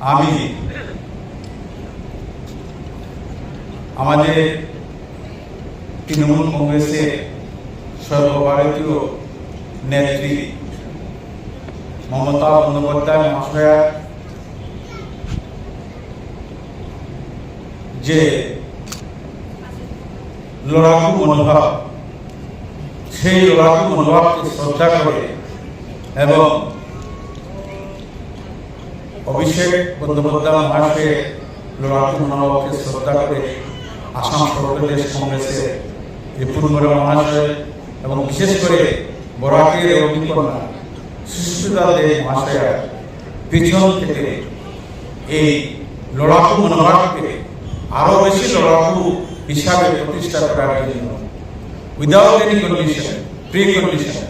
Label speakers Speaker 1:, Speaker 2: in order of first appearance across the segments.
Speaker 1: আমি আমাদের তৃণমূল কংগ্রেসের সর্বভারতীয় নেত্রী মমতা বন্দ্যোপাধ্যায় মহাশয়া, যে লড়াকু মনোভাব, সেই লড়াকু মনোভাবকে শ্রদ্ধা করে এবং অভিষেক বন্দ্যোপাধ্যায় মহাশয়ের লড়াকু মনোভাবকে শ্রদ্ধা করে আসাম সর্বপ্রদেশ কংগ্রেসের রিপুনগর মহাশয় এবং বিশেষ করে বরাকের অগ্নিকন্যা সুস্মিতা দেব মহাশয়া পিছন থেকে এই লড়াকু মনোভাবকে আরও বেশি লড়াকু হিসাবে প্রতিষ্ঠা করার জন্য without any condition precondition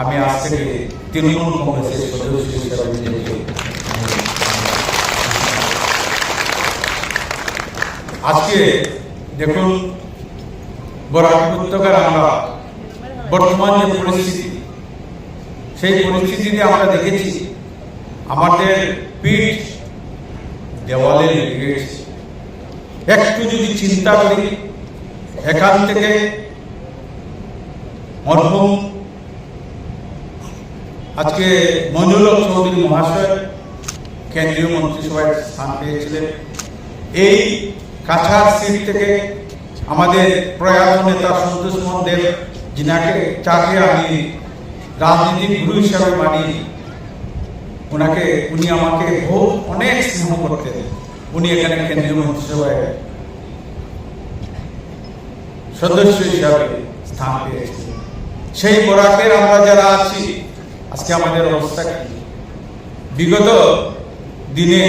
Speaker 1: আমি আজ থেকে তৃণমূল কংগ্রেসের সদস্য হিসাবে আজকে দেখুন, বরাক উপত্যকার আমরা বর্তমান যে পরিস্থিতি, সেই পরিস্থিতিতে আমরা দেখেছি, আমাদের পিঠ দেওয়ালে লেগে গেছে একটু যদি চিন্তা করি, এখান থেকে মরহুম, আজকে মঞ্জুর চৌধুরী মহাশয় কেন্দ্রীয় মন্ত্রিসভায় স্থান পেয়েছিলেন। এই কাছার সিট থেকে আমাদের প্রয়াত নেতা সন্তোষ মোহন দেব যিনাকে চাকে আমি রাজনীতিক গুরু হিসাবে মানি, ওনাকে উনি আমাকে বহু, অনেক স্নেহ করতেন। উনি এখানে কেন্দ্রীয় মন্ত্রিসভায় সদস্য হিসাবে স্থান পেয়েছেন। সেই বরাকের আমরা যারা আছি, আজকে আমাদের অবস্থা কি? বিগত দিনে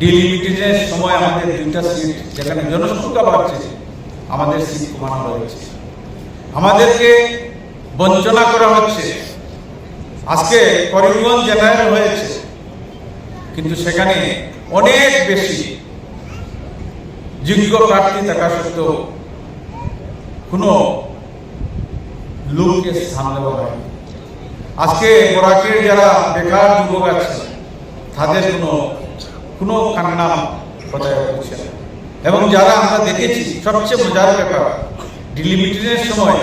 Speaker 1: ডিলিমিটেডের সময় আমাদের দুইটা সিট যেখানে জনসংখ্যা বাড়ছে, আমাদের সিট কমানো হয়েছে। আমাদেরকে বঞ্চনা করা হচ্ছে। আজকে করিমগঞ্জ জেনারেল হয়েছে, কিন্তু সেখানে অনেক বেশি যোগ্য প্রার্থী থাকা সত্ত্বেও কোনো লোককে স্থান দেওয়া হয়নি। আজকে বরাকের যারা বেকার যুবক আছে, তাদের কোনো কোনো কান্না বজায় হচ্ছে এবং যারা আমরা দেখেছি, সবচেয়ে মজার ব্যাপার ডিলিমিটেডের সময়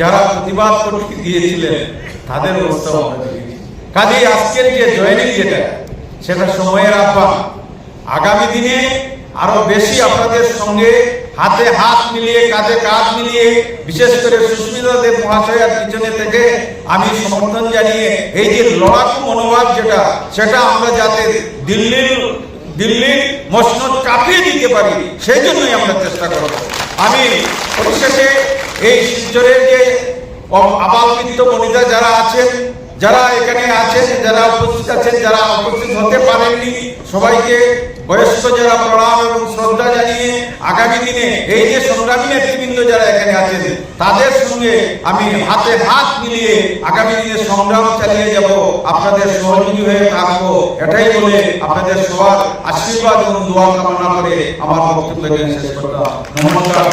Speaker 1: যারা প্রতিবাদ করতে গিয়েছিলেন তাদের অবস্থাও কাজে আজকের যে জয়েনিং যেটা, সেটা সময়ের আহ্বান। আগামী দিনে আরও বেশি আপনাদের সঙ্গে হাতে হাত মিলিয়ে, কাঁধে কাঁধ মিলিয়ে, বিশেষ করে সুস্মিতা দেব মহাশয়ের পিছনে থেকে আমি সমর্থন জানিয়ে এই যে লড়াকু মনোভাব যেটা, সেটা আমরা যাতে দিল্লির দিল্লির মসনদ কাঁপিয়ে দিতে পারি, সেই জন্যই আমরা চেষ্টা করব। আমি পরিশেষে এই শিলচরের যে আবালবৃত্ত বনিতা যারা আছেন, যারা এখানে আছেন, যারা উপস্থিত আছেন, যারা উপস্থিত হতে পারেননি, সবাইকে বয়স্ক যারা প্রণাম এবং শ্রদ্ধা জানিয়ে আগামী দিনে, এই যে সংগ্রামী নেতৃবৃন্দ যারা এখানে আছেন, তাদের সঙ্গে আমি হাতে হাত মিলিয়ে আগামী দিনে সংগ্রাম চালিয়ে যাব। আপনাদের সহযোগী হয়ে থাকব। এটাই বলে আপনাদের সবার আশীর্বাদ এবং দোয়া কামনা করে আমার বক্তব্য শেষ করলাম। নমস্কার